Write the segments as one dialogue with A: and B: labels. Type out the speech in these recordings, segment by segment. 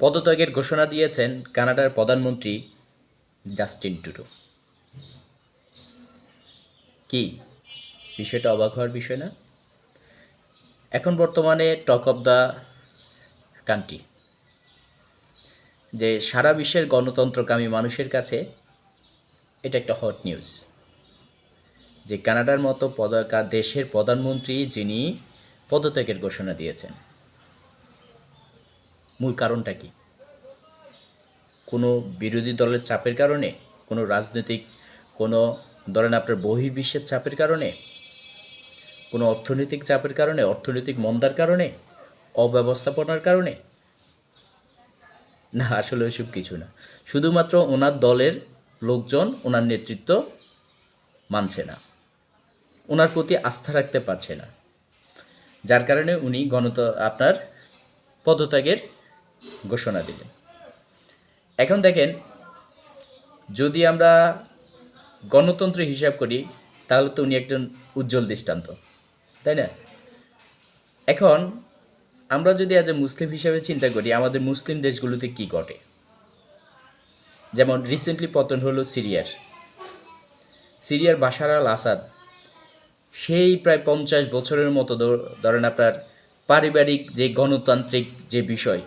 A: পদত্যাগের ঘোষণা দিয়েছেন কানাডার প্রধানমন্ত্রী জাস্টিন টুডো কি? বিষয়টা অবাক হওয়ার বিষয় না? এখন বর্তমানে টক অফ দ্য কান্ট্রি, যে সারা বিশ্বের গণতন্ত্রকামী মানুষের কাছে এটা একটা হট নিউজ, যে কানাডার মতো পদাকা দেশের প্রধানমন্ত্রী যিনি পদত্যাগের ঘোষণা দিয়েছেন। মূল কারণটা কি? কোনো বিরোধী দলের চাপের কারণে? কোনো রাজনৈতিক, কোনো ধরেন আপনার বহির্বিশ্বের চাপের কারণে? কোনো অর্থনৈতিক চাপের কারণে? অর্থনৈতিক মন্দার কারণে? অব্যবস্থাপনার কারণে? না, আসলে ওইসব কিছু না। শুধুমাত্র ওনার দলের লোকজন ওনার নেতৃত্ব মানছে না। ওনার প্রতি আস্থা রাখতে পারছে না। যার কারণে উনি গণত আপনার পদত্যাগের ঘোষণা দিলেন। এখন দেখেন, যদি আমরা গণতন্ত্র হিসাব করি, তাহলে তো উনি একজন উজ্জ্বল দৃষ্টান্ত, তাই না? এখন আমরা যদি আজ মুসলিম হিসাবে চিন্তা করি, আমাদের মুসলিম দেশগুলোতে কি ঘটে? যেমন রিসেন্টলি পতন হলো সিরিয়ার। সিরিয়ার বাশার আল আসাদ, সেই প্রায় পঞ্চাশ বছরের মতো ধর- ধরেন আপনার পারিবারিক যে গণতান্ত্রিক যে বিষয়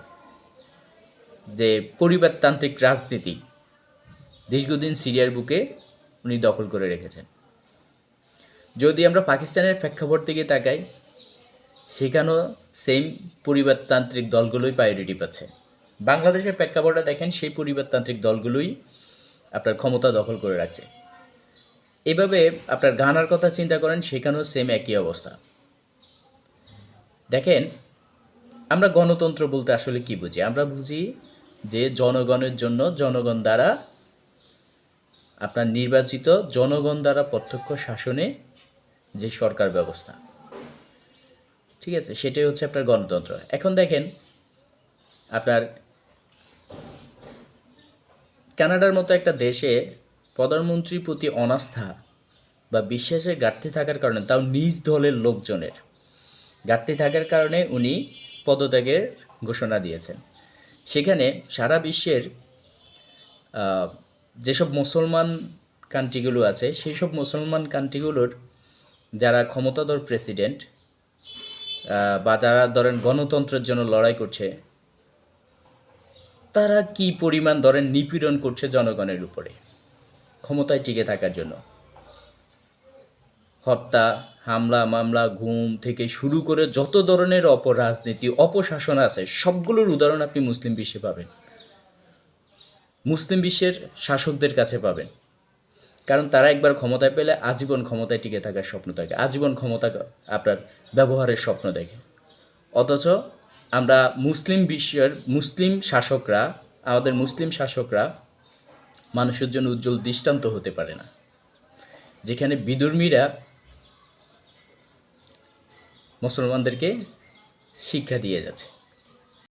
A: যে পরিবারতান্ত্রিক রাজনীতি দীর্ঘদিন সিরিয়ার বুকে উনি দখল করে রেখেছেন। যদি আমরা পাকিস্তানের প্রেক্ষাপট থেকে তাকাই, সেখানেও সেম পরিবারতান্ত্রিক দলগুলোই প্রায়োরিটি পাচ্ছে। বাংলাদেশের প্রেক্ষাপটটা দেখেন, সেই পরিবারতান্ত্রিক দলগুলোই আপনার ক্ষমতা দখল করে রাখছে। এভাবে আপনার গানার কথা চিন্তা করেন, সেখানেও সেম একই অবস্থা। দেখেন, আমরা গণতন্ত্র বলতে আসলে কি বুঝি? আমরা বুঝি যে জনগণের জন্য জনগণ দ্বারা আপনার নির্বাচিত জনগণ দ্বারা প্রত্যক্ষ শাসনে যে সরকার ব্যবস্থা। ঠিক আছে? সেটাই হচ্ছে আপনার গণতন্ত্র। এখন দেখেন, আপনার কানাডার মতো একটা দেশে প্রধানমন্ত্রীর প্রতি অনাস্থা বা বিশ্বাসের ঘাটতি থাকার কারণে, তাও নিজ দলের লোকজনের ঘাটতি থাকার কারণে উনি পদত্যাগের ঘোষণা দিয়েছেন। সেখানে সারা বিশ্বের যেসব মুসলমান কান্ট্রিগুলো আছে সেই সব মুসলমান কান্ট্রিগুলোর যারা ক্ষমতাধর প্রেসিডেন্ট বা যারা ধরেন গণতন্ত্রের জন্য লড়াই করছে, তারা কি পরিমাণ ধরেন নিপীড়ন করছে জনগণের উপরে, ক্ষমতায় টিকে থাকার জন্য? হত্যা, হামলা, মামলা ঘুম থেকে শুরু করে যত ধরনের অপরাজনীতি অপশাসন আছে, সবগুলোর উদাহরণ আপনি মুসলিম বিশ্বে পাবেন। মুসলিম বিশ্বের শাসকদের কাছে পাবেন। কারণ তারা একবার ক্ষমতায় পেলে আজীবন ক্ষমতায় টিকে থাকার স্বপ্ন থাকে আজীবন ক্ষমতা আপনার ব্যবহারের স্বপ্ন দেখে। অথচ আমরা মুসলিম বিশ্বের মুসলিম শাসকরা, আমাদের মুসলিম শাসকরা মানুষের জন্য উজ্জ্বল দৃষ্টান্ত হতে পারে না। যেখানে বিদুর্মীরা মুসলমানদেরকে শিক্ষা দিয়ে যাচ্ছে।